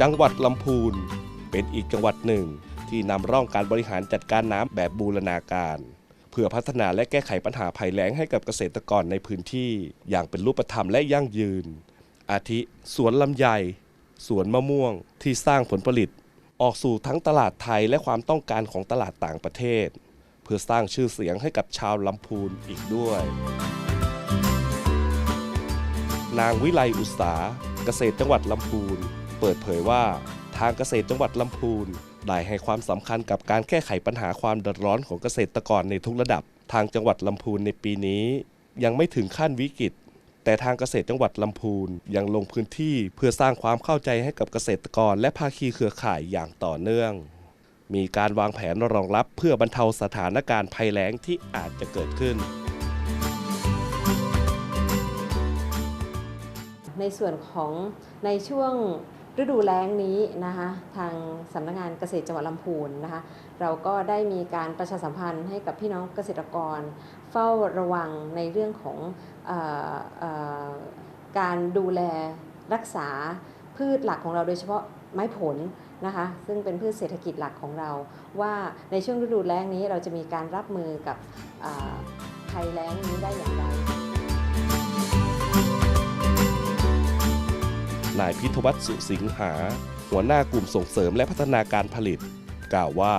จังหวัดลำพูน เป็นอีกจังหวัดหนึ่ง ที่นำร่องการบริหารจัดการน้ำแบบบูรณาการ เพื่อพัฒนาและแก้ไขปัญหาภัยแล้งให้กับเกษตรกรในพื้นที่ อย่างเป็นรูปธรรมและยั่งยืน อาทิสวนลำไย สวนมะม่วงที่สร้างผลผลิต ออกสู่ทั้งตลาดไทยและความต้องการของตลาดต่างประเทศ เพื่อสร้างชื่อเสียงให้กับชาวลำพูนอีกด้วย นางวิไลอุตสาเกษตรจังหวัดลำพูน เปิดเผยว่า ทางเกษตรจังหวัดลำพูนได้ให้ความสำคัญกับการแก้ไขปัญหาความเดือดร้อนของเกษตรกรในทุกระดับ ทางจังหวัดลำพูนในปีนี้ ยังไม่ถึงขั้นวิกฤต แต่ทางเกษตรจังหวัดลำพูนยังลงพื้นที่เพื่อสร้างความเข้าใจให้กับเกษตรกร และภาคีเครือข่ายอย่างต่อเนื่อง มีการวางแผนรองรับเพื่อบรรเทาสถานการณ์ภัยแล้งที่อาจจะเกิดขึ้น ในส่วนของในช่วง ฤดูแล้งนี้นะคะทางสำนักงานเกษตรจังหวัดลำพูนนะคะเราก็ได้มีการประชาสัมพันธ์ให้กับพี่น้องเกษตรกร เฝ้าระวังในเรื่องของออการดูแลรักษาพืชหลักของเราโดยเฉพาะไม้ผลนะคะซึ่งเป็นพืชเศรษฐกิจหลักของเรา ว่าในช่วงฤดูแล้งนี้เราจะมีการรับมือกับภัยแล้งนี้ได้อย่างไร นายพิทวัฒน์สุสิงหา หัวหน้ากลุ่มส่งเสริมและพัฒนาการผลิต กล่าวว่า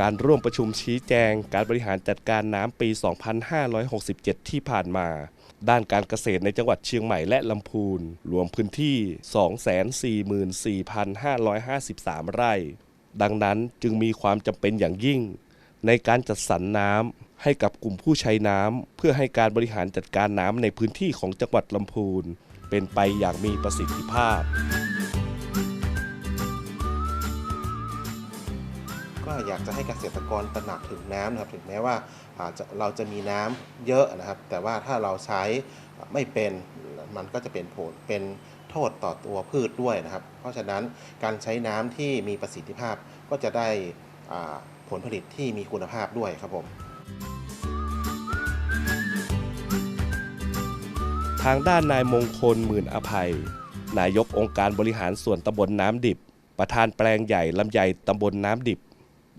การร่วมประชุมชี้แจง การบริหารจัดการน้ำปี 2567 ที่ผ่านมา ด้านการเกษตรในจังหวัดเชียงใหม่และลำพูน รวมพื้นที่ 244,553 ไร่ ดังนั้นจึงมีความจำเป็นอย่างยิ่ง ในการจัดสรรน้ำให้กับกลุ่มผู้ใช้น้ำเพื่อให้การบริหารจัดการน้ำในพื้นที่ของจังหวัดลำพูน เป็นไปอย่างมีประสิทธิภาพ ก็อยากจะให้เกษตรกรตระหนักถึงน้ำนะครับถึงแม้ว่าอาจจะเราจะมีน้ำเยอะนะครับ แต่ว่าถ้าเราใช้ไม่เป็นมันก็จะเป็นผลเป็นโทษต่อตัวพืชด้วยนะครับ เพราะฉะนั้นการใช้น้ำที่มีประสิทธิภาพก็จะได้ผลผลิตที่มีคุณภาพด้วยครับผมางด้านนายมงคลหมื่นอภัย นายกองค์การบริหารส่วนตำบลน้ำดิบ ประธานแปลงใหญ่ลำไยตำบลน้ำดิบ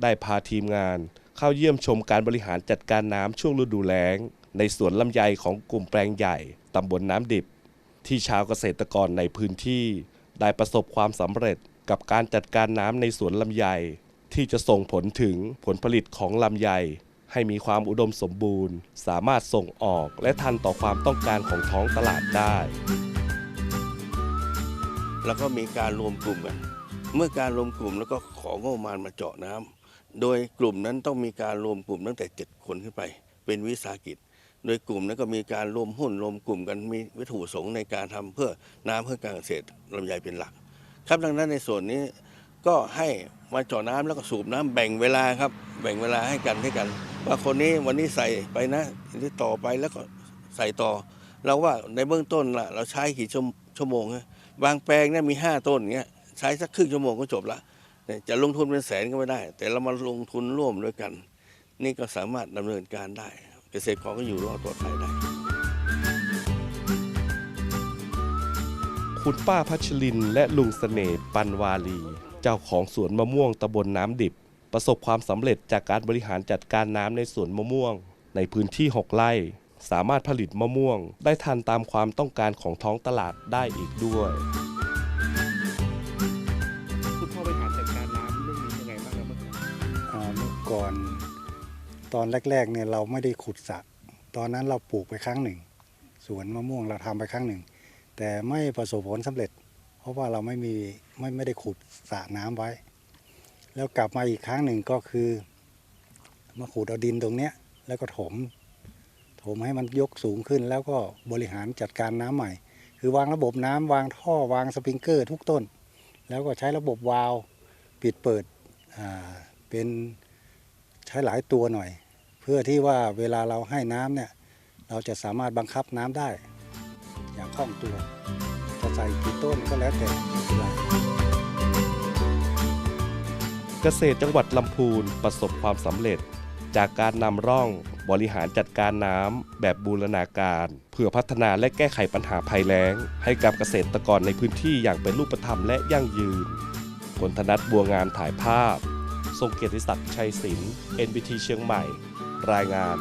ได้พาทีมงาน เข้าเยี่ยมชมการบริหารจัดการน้ำช่วงฤดูแล้ง ในสวนลำไยของกลุ่มแปลงใหญ่ตำบลน้ำดิบ ที่ชาวเกษตรกรในพื้นที่ ได้ประสบความสำเร็จกับการจัดการน้ำในสวนลำไย ที่จะส่งผลถึงผลผลิตของลำไย ให้มีความอุดมสมบูรณ์ สามารถส่งออกและทันต่อความต้องการของท้องตลาดได้ แล้วก็มีการรวมกลุ่มกัน เมื่อการรวมกลุ่มแล้วก็ของงบประมาณมาเจาะน้ำโดยกลุ่มนั้นต้องมีการรวมกลุ่มตั้งแต่ 7 คนขึ้นไป เป็นวิสาหกิจ โดยกลุ่มนั้นก็มีการรวมหุ้นรวมกลุ่มกันมีวัตถุประสงค์ในการทำเพื่อน้ำเพื่อการเกษตรลำไยเป็นหลัก ครับดังนั้นในส่วนนี้ก็ให้มาเจาะน้ำแล้วก็สูบน้ำแบ่งเวลาครับ แบ่งเวลาให้กันให้กัน ว่าคนนี้วันนี้ใส่ไปนะอันนี้ต่อไปแล้วก็ใส่ต่อ เราว่าในเบื้องต้นละเราใช้กี่ชั่วชั่วโมงฮะบางแปลงเนี่ยมี 5 ต้นเงี้ยใช้สักครึ่งชั่วโมงก็จบละจะลงทุนเป็นแสนก็ไม่ได้ แต่เรามาลงทุนร่วมด้วยกัน นี่ก็สามารถดำเนินการได้ เกษตรกรก็อยู่รอดปลอดภัยได้ คุณป้าพัชรินและลุงเสน่ห์ปันวาลี เจ้าของสวนมะม่วงตำบลน้ำดิบ ประสบความสำเร็จจากการบริหารจัดการน้ำในสวนมะม่วง ในพื้นที่ 6 ไร่ สามารถผลิตมะม่วง ได้ทันตามความต้องการของท้องตลาดได้อีกด้วย คุณพ่อบริหารจัดการน้ำเรื่องนี้ยังไงบ้างครับเมื่อก่อนอ่าเมื่อก่อนตอนแรกๆเนี่ยเราไม่ได้ขุดสระตอนนั้นเราปลูกไปครั้งหนึ่งสวนมะม่วงเราทำไปครั้งหนึ่ง แต่ไม่ประสบผลสำเร็จ เพราะว่าเราไม่มีไม่ไม่ได้ขุดสระน้ำไว้ แล้วกลับมาอีกครั้งหนึ่งก็คือมาขุดเอาดินตรงเนี้ย แล้วก็ถม ถมให้มันยกสูงขึ้น แล้วก็บริหารจัดการน้ำใหม่ คือวางระบบน้ำวางท่อวางสปริงเกอร์ทุกต้น แล้วก็ใช้ระบบวาล์วปิดเปิดอ่าเป็นใช้หลายตัวหน่อย เพื่อที่ว่าเวลาเราให้น้ำเนี่ยเราจะสามารถบังคับน้ำได้ อย่างคล่องตัว จะใส่กี่ต้นก็แล้วแต่ เกษตรจังหวัดลำพูนประสบความสำเร็จ จากการนำร่องบริหารจัดการน้ำแบบบูรณาการ เพื่อพัฒนาและแก้ไขปัญหาภัยแล้ง ให้กับเกษตรกรในพื้นที่อย่างเป็นรูปธรรมและยั่งยืนพลธนัทบัวงามถ่ายภาพ ทรงเกียรติศักดิ์ชัยศิลป์ NBT เชียงใหม่ รายงาน